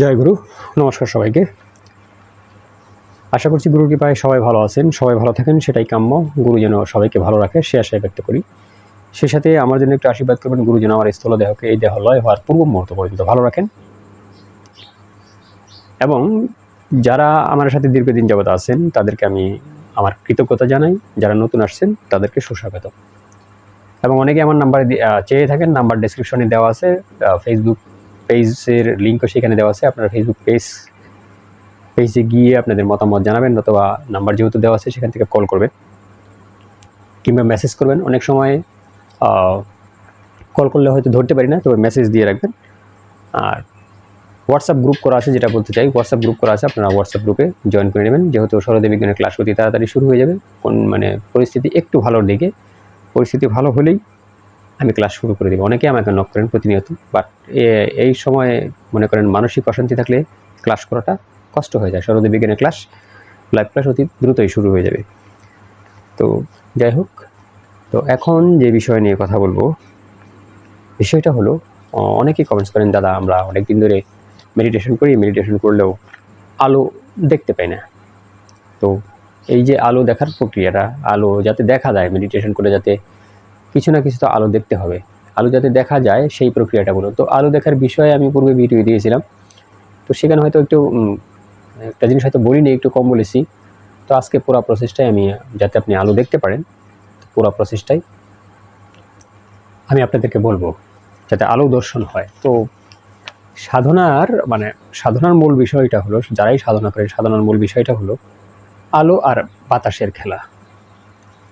জয় গুরু, নমস্কার সবাইকে। আশা করছি গুরুর কৃপায় সবাই ভালো আছেন, সবাই ভালো থাকেন, সেটাই কাম্য। গুরু যেন সবাইকে ভালো রাখে, সে আশায় ব্যক্ত করি। সে সাথে আমার জন্য একটু আশীর্বাদ করবেন, গুরু যেন আমার স্থল দেহকে, এই দেহ লয় হওয়ার পূর্ব মুহূর্ত পর্যন্ত ভালো রাখেন। এবং যারা আমার সাথে দীর্ঘদিন যাবত আছেন, তাদেরকে আমি আমার কৃতজ্ঞতা জানাই। যারা নতুন আসছেন, তাদেরকে সুস্বাগত। এবং অনেকে আমার নাম্বারে চেয়ে থাকেন, নাম্বার ডেসক্রিপশনে দেওয়া আছে ফেসবুক পেজের লিঙ্কও সেখানে দেওয়া আছে। আপনারা ফেসবুক পেজ, পেজে গিয়ে আপনাদের মতামত জানাবেন অথবা নাম্বার যেহেতু দেওয়া আছে, সেখান থেকে কল করবেন কিংবা মেসেজ করবেন। অনেক সময় কল করলে হয়তো ধরতে পারি না, তবে মেসেজ দিয়ে রাখবেন। আর হোয়াটসঅ্যাপ গ্রুপ করা আছে যেটা বলতে চাই। হোয়াটসঅ্যাপ গ্রুপ করা আছে, আপনারা হোয়াটসঅ্যাপ গ্রুপে জয়েন করে নেবেন। যেহেতু সরদে বিজ্ঞানের ক্লাস অতি তাড়াতাড়ি শুরু হয়ে যাবে, কোন মানে পরিস্থিতি একটু ভালোর দিকে। পরিস্থিতি ভালো হলেই আমি ক্লাস শুরু করে দেবো। অনেকে আমাকে নক করেন প্রতিনিয়ত বাট এই সময়ে মনে করেন মানসিক অশান্তি থাকলে ক্লাস করাটা কষ্ট হয়ে যায়। সরদে বিজ্ঞানের ক্লাস লাইভ ক্লাস অতি দ্রুতই শুরু হয়ে যাবে। তো যাই হোক, তো এখন যে বিষয় নিয়ে কথা বলব, বিষয়টা হলো অনেকেই কমেন্টস করেন, দাদা, আমরা অনেক দিন ধরে মেডিটেশন করি মেডিটেশন করলেও আলো দেখতে পাই না। তো এই যে আলো দেখার প্রক্রিয়াটা, আলো যাতে দেখা যায় মেডিটেশন করে যাতে কিছু না কিছু তো আলো দেখতে হবে। আলো যাতে দেখা যায়, সেই প্রক্রিয়াটা বলুন। তো আলো দেখার বিষয়ে আমি পূর্বে ভিডিও দিয়েছিলাম। তো সেখানে হয়তো একটু একটা জিনিস হয়তো বলিনি, একটু কম বলেছি। তো আজকে পুরো প্রসেসটাই আমি, যাতে আপনি আলো দেখতে পারেন, পুরো প্রসেসটাই আমি আপনাদেরকে বলব, যাতে আলো দর্শন হয়। তো সাধনার মানে সাধনার মূল বিষয়টা হলো, যারাই সাধনা করে, সাধনার মূল বিষয়টা হলো আলো আর বাতাসের খেলা।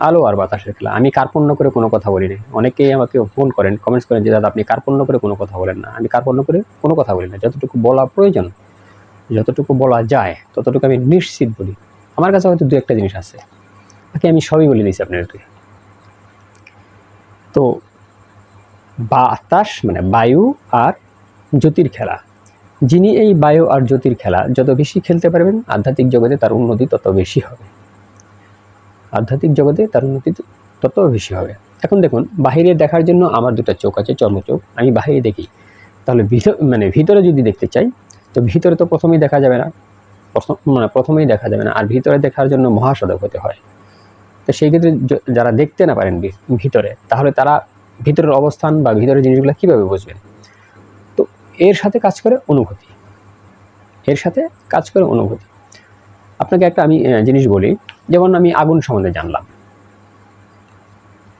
আলো আর বাতাসের খেলা। আমি কার্পণ্য করে কোনো কথা বলি না অনেকেই আমাকে ফোন করেন কমেন্টস করেন যে, দাদা, আপনি কার্পণ্য করে কোনো কথা বলেন না। আমি কার্পণ্য করে কোনো কথা বলি না। যতটুকু বলা প্রয়োজন, যতটুকু বলা যায়, ততটুকু আমি নিশ্চিত বলি। আমার কাছে হয়তো দু একটা জিনিস আছে। বাকি আমি সবই বলে দিয়েছি আপনাদেরকে। তো, বাতাস মানে বায়ু আর জ্যোতির খেলা। যিনি এই বায়ু আর জ্যোতির খেলা যত বেশি খেলতে পারবেন, আধ্যাত্মিক জগতে তার উন্নতি তত বেশি হবে। আধ্যাত্মিক জগতে তার উন্নতি তত বেশি হবে। এখন দেখুন, বাহিরে দেখার জন্য আমার দুটো চোখ আছে, চর্মচোখ, আমি বাহিরে দেখি। তাহলে ভিতর মানে ভিতরে যদি দেখতে চাই, তো ভিতরে তো প্রথমেই দেখা যাবে না। প্রথম মানে প্রথমেই দেখা যাবে না। আর ভিতরে দেখার জন্য মহাসাধক হতে হয়। তো সেই ক্ষেত্রে যারা দেখতে না পারেন ভিতরে, তাহলে তারা ভিতরের অবস্থান বা ভিতরের জিনিসগুলো কীভাবে বুঝবেন? তো এর সাথে কাজ করে অনুভূতি। এর সাথে কাজ করে অনুভূতি। আপনাকে একটা আমি জিনিস বলি। যেমন আমি আগুন সম্বন্ধে জানলাম।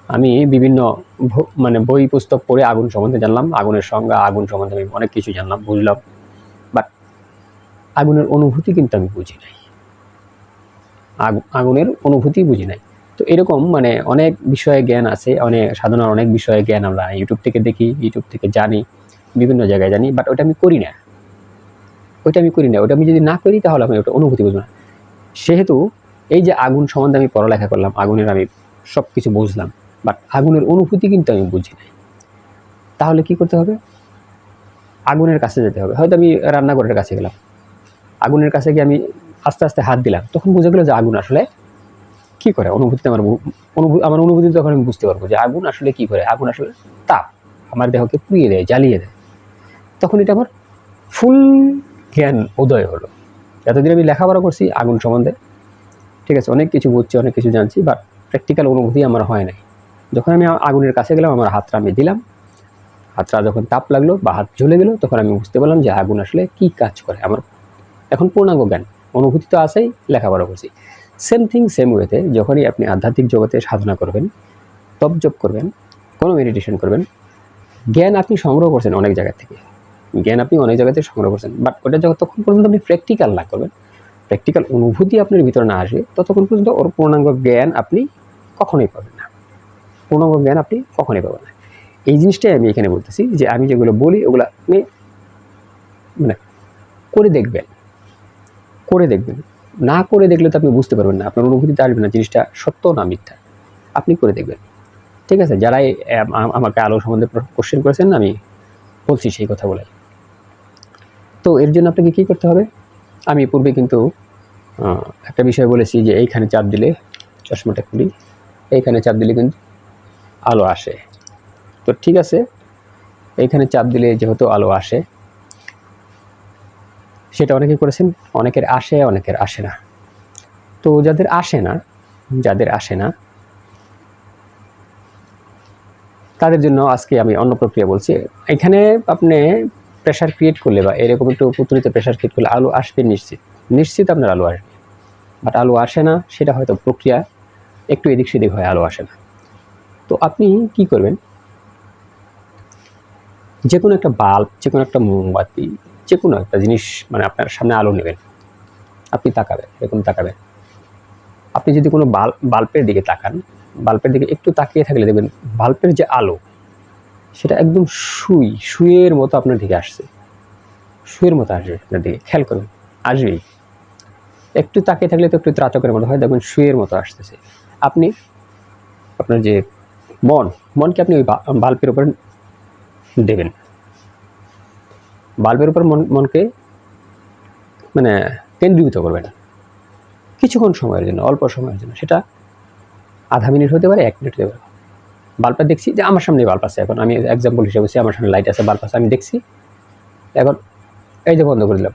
আমি বিভিন্ন মানে বই, পুস্তক পড়ে আগুন সম্বন্ধে জানলাম। আগুনের সংজ্ঞা, আগুন সম্বন্ধে আমি অনেক কিছু জানলাম, বুঝলাম। বাট আগুনের অনুভূতি কিন্তু আমি বুঝি নাই। আগু- আগুনের অনুভূতি বুঝি নাই। তো এরকম মানে অনেক বিষয়ে জ্ঞান আছে অনেক সাধনার অনেক বিষয়ে জ্ঞান আমরা ইউটিউব থেকে দেখি ইউটিউব থেকে জানি, বিভিন্ন জায়গায় জানি বাট ওটা আমি করি না। ওইটা আমি করি না। ওটা আমি যদি না করি তাহলে আমি ওটা অনুভূতি বুঝব না। সেহেতু এই যে আগুন সম্বন্ধে আমি পড়ালেখা করলাম, আগুনের আমি সব কিছু বুঝলাম বাট আগুনের অনুভূতি কিন্তু আমি বুঝি নাই। তাহলে কি করতে হবে? আগুনের কাছে যেতে হবে। হয়তো আমি রান্নাঘরের কাছে গেলাম। আগুনের কাছে গিয়ে আমি আস্তে আস্তে হাত দিলাম, তখন বুঝে গেলো যে আগুন আসলে কি করে? অনুভূতিতে আমার অনুভূতি আমার অনুভূতি তখন আমি বুঝতে পারব যে আগুন আসলে কি করে? আগুন আসলে তাপ। আমার দেহকে পুড়িয়ে দেয়, জ্বালিয়ে দেয়। তখন এটা আমার ফুল জ্ঞান উদয় হলো। এতদিন আমি লেখাপড়া করছি আগুন সম্বন্ধে। ঠিক আছে, অনেক কিছু বুঝছি, অনেক কিছু জানছি বাট প্র্যাকটিক্যাল অনুভূতি আমার হয় নাই। যখন আমি আগুনের কাছে গেলাম, আমার হাতটা আমি দিলাম। হাতটা যখন তাপ লাগল বা হাত ঝুলে গেলো, তখন আমি বুঝতে পারলাম যে আগুন আসলে কি কাজ করে। আমার এখন পূর্ণাঙ্গ জ্ঞান, অনুভূতি তো আসেই লেখাপড়া করছি। সেম থিং সেম ওয়েতে যখনই আপনি আধ্যাত্মিক জগতে সাধনা করবেন, তপ জপ করবেন, কোনো মেডিটেশন করবেন, জ্ঞান আপনি সংগ্রহ করছেন অনেক জায়গা থেকে। জ্ঞান আপনি অনেক জায়গাতে সংগ্রহ করছেন বাট ওটা যতক্ষণ পর্যন্ত আপনি প্র্যাকটিক্যাল না করবেন প্র্যাকটিক্যাল অনুভূতি আপনার ভিতরে না আসে, ততক্ষণ পর্যন্ত ওর পূর্ণাঙ্গ জ্ঞান আপনি কখনোই পাবেন না। পূর্ণাঙ্গ জ্ঞান আপনি কখনোই পাবেন না। এই জিনিসটাই আমি এখানে বলতেছি যে আমি যেগুলো বলি, ওগুলো আপনি মানে করে দেখবেন। করে দেখবেন। না করে দেখলে তো আপনি বুঝতে পারবেন না, আপনার অনুভূতিতে আসবে না, জিনিসটা সত্য না মিথ্যা? আপনি করে দেখবেন। ঠিক আছে, যারাই আম- আম- আমাকে আলো সম্বন্ধে কোশ্চেন করেছেন, আমি বলছি সেই কথা বলে। তো এর জন্য আপনাকে কী করতে হবে? আমি পূর্বে কিন্তু একটা বিষয় বলেছি যে এইখানে চাপ দিলে চশমাটা খুলি, এইখানে চাপ দিলে কিন্তু আলো আসে। তো ঠিক আছে, এইখানে চাপ দিলে যেহেতু আলো আসে, সেটা অনেকে করেছেন, অনেকের আসে অনেকের আসে না। তো যাদের আসে না, যাদের আসে না, তাদের জন্য আজকে আমি অন্য প্রক্রিয়া বলছি। এখানে আপনি প্রেশার ক্রিয়েট করলে বা এরকম একটু পুতুলিতে প্রেশার ক্রিয়েট করলে আলু আসবে নিশ্চিত। নিশ্চিত আপনার আলু আসবে। বাট আলু আসে না, সেটা হয়তো প্রক্রিয়া একটু এদিক সেদিক হয়, আলু আসে না। তো আপনি কি করবেন? যে কোনো একটা বাল্ব যে কোনো একটা মোমবাতি যে কোনো একটা জিনিস মানে আপনার সামনে আলো নেবেন। আপনি তাকাবেন, এরকম তাকাবেন। আপনি যদি কোনো বাল্ব বাল্বের দিকে তাকান, বাল্বের দিকে একটু তাকিয়ে থাকলে দেখবেন বাল্বের যে আলো সেটা একদম সুই, সুইয়ের মতো আপনার দিকে আসছে। সুইয়ের মতো আসবে আপনার দিকে, খেয়াল করুন, আসবেই। একটু তাকিয়ে থাকলে তো একটু ত্রাচকের মতো হয়, দেখবেন সুইয়ের মতো আসতেছে। আপনি আপনার যে মন, মনকে আপনি ওই বাল্বের উপর দেবেন। বাল্বের উপর মন, মনকে মানে কেন্দ্রীভূত করবেন। কিছুক্ষণ সময়ের জন্য, অল্প সময়ের জন্য, সেটা আধা মিনিট হতে পারে, এক মিনিট হতে পারে। বাল্বটা দেখছি যে আমার সামনে বাল্ব আছে। এখন আমি এক্সাম্পল হিসেবে বলছি, আমার সামনে লাইট আছে, বাল্ব আছে, আমি দেখছি। এখন এই যে বন্ধ করে দিলাম।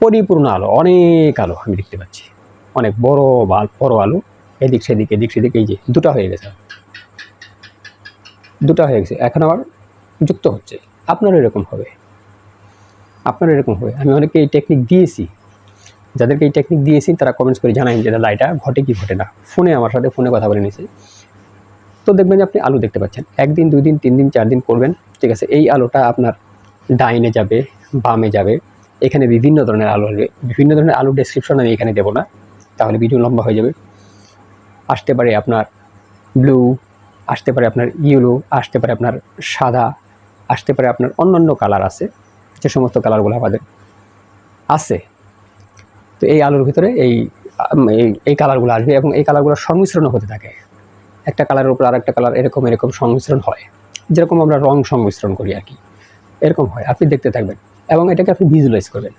পরিপূর্ণ আলো, অনেক আলো আমি দেখতে পাচ্ছি। অনেক বড় বাল্ব বড় আলো। এদিক সেদিক এদিক সেদিক, এই যে দুটা হয়ে গেছে। দুটা হয়ে গেছে। এখন আবার যুক্ত হচ্ছে। আপনারও এরকম হবে। আপনারও এরকম হবে। আমি অনেকে এই টেকনিক দিয়েছি। যাদেরকে এই টেকনিক দিয়েছি, তারা কমেন্টস করে জানাই যে এটা ঘটে কি ঘটে না? ফোনে আমার সাথে ফোনে কথা বলে নিয়েছে। তো দেখবেন যে আপনি আলু দেখতে পাচ্ছেন। একদিন দুই দিন তিন দিন চার দিন করবেন, ঠিক আছে? এই আলোটা আপনার ডাইনে যাবে, বামে যাবে। এখানে বিভিন্ন ধরনের আলু আসবে। বিভিন্ন ধরনের আলু ডেসক্রিপশন আমি এখানে দেবো না। তাহলে ভিডিও লম্বা হয়ে যাবে। আসতে পারে আপনার ব্লু আসতে পারে আপনার ইয়েলো আসতে পারে আপনার সাদা, আসতে পারে আপনার অন্যান্য কালার আছে। যে সমস্ত কালারগুলো আমাদের আছে। তো এই আলুর ভিতরে এই- এই কালারগুলো আসবে এবং এই কালারগুলোর সংমিশ্রণও হতে থাকে। একটা কালারের উপর আরেকটা কালার এরকম এরকম সংমিশ্রণ হয়। যেরকম আমরা রং সংমিশ্রণ করি আর কি। এরকম হয়, আপনি দেখতে থাকবেন। এবং এটাকে আপনি ভিজুয়ালাইজ করবেন।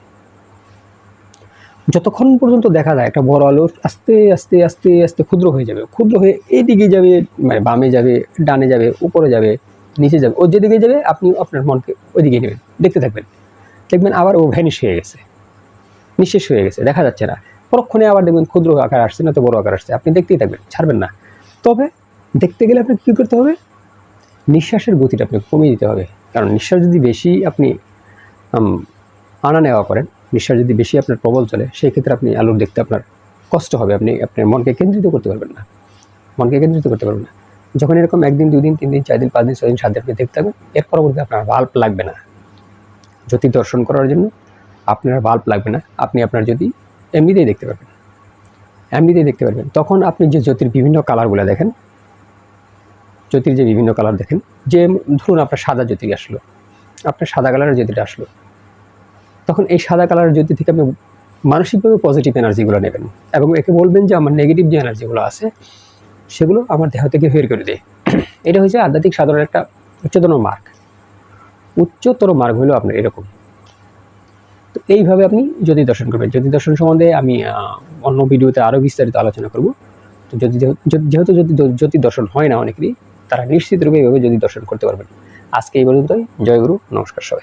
যতক্ষণ পর্যন্ত দেখা যায় একটা বড় আলু আস্তে আস্তে আস্তে আস্তে ক্ষুদ্র হয়ে যাবে, ক্ষুদ্র হয়ে এইদিকে যাবে মানে বামে যাবে, ডানে যাবে, উপরে যাবে, নিচে যাবে, ও যেদিকে যাবে, আপনি আপনার মনকে ওইদিকে নেবেন, দেখতে থাকবেন। দেখবেন আবার ও ভ্যানিশ হয়ে গেছে। নিঃশেষ হয়ে গেছে, দেখা যাচ্ছে না। পরক্ষণে আবার দেখবেন ক্ষুদ্র আকার আসছে না তো বড় আকার আসছে, আপনি দেখতেই থাকবেন, ছাড়বেন না। তবে দেখতে গেলে আপনাকে কী করতে হবে? নিঃশ্বাসের গতিটা আপনি কমিয়ে দিতে হবে। কারণ নিঃশ্বাস যদি বেশি আপনি আনা নেওয়া করেন, নিঃশ্বাস যদি বেশি আপনার প্রবল চলে সেই ক্ষেত্রে আপনি আলোর দেখতে আপনার কষ্ট হবে। আপনি আপনার মনকে কেন্দ্রিত করতে পারবেন না। মনকে কেন্দ্রিত করতে পারবেন না। যখন এরকম একদিন দুই দিন তিন দিন চার দিন পাঁচ দিন ছয় দিন সাত দিন আপনি দেখতে পাবেন এর পরবর্তী আপনার বাল্ব লাগবে না। জ্যোতি দর্শন করার জন্য আপনার বাল্ব লাগবে না। আপনি আপনার যদি এমনিতেই দেখতে পারবেন। এমনিতেই দেখতে পারবেন। তখন আপনি যে জ্যোতির বিভিন্ন কালারগুলো দেখেন জ্যোতির যে বিভিন্ন কালার দেখেন, যে ধরুন আপনার সাদা জ্যোতি আসলো, আপনার সাদা কালারের জ্যোতিটা আসলো, তখন এই সাদা কালারের জ্যোতি থেকে আপনি মানসিকভাবে পজিটিভ এনার্জিগুলো নেবেন এবং একে বলবেন যে আমার নেগেটিভ যে এনার্জিগুলো আছে, সেগুলো আমার দেহ থেকে বের করে দেয় এটা হচ্ছে আধ্যাত্মিক সাধনার একটা উচ্চতর মার্গ। উচ্চতর মার্গ হলো আপনার এরকম। তো এইভাবে আপনি জ্যোতি দর্শন করবেন। জ্যোতি দর্শন সম্বন্ধে আমি অন্য ভিডিওতে আরও বিস্তারিত আলোচনা করব। তো যদি যেহেতু যদি জ্যোতি দর্শন হয় না অনেকেরই তারা নিশ্চিত রূপে এইভাবে যদি দর্শন করতে পারবেন। আজকে এই পর্যন্তই। জয়গুরু নমস্কার সবাই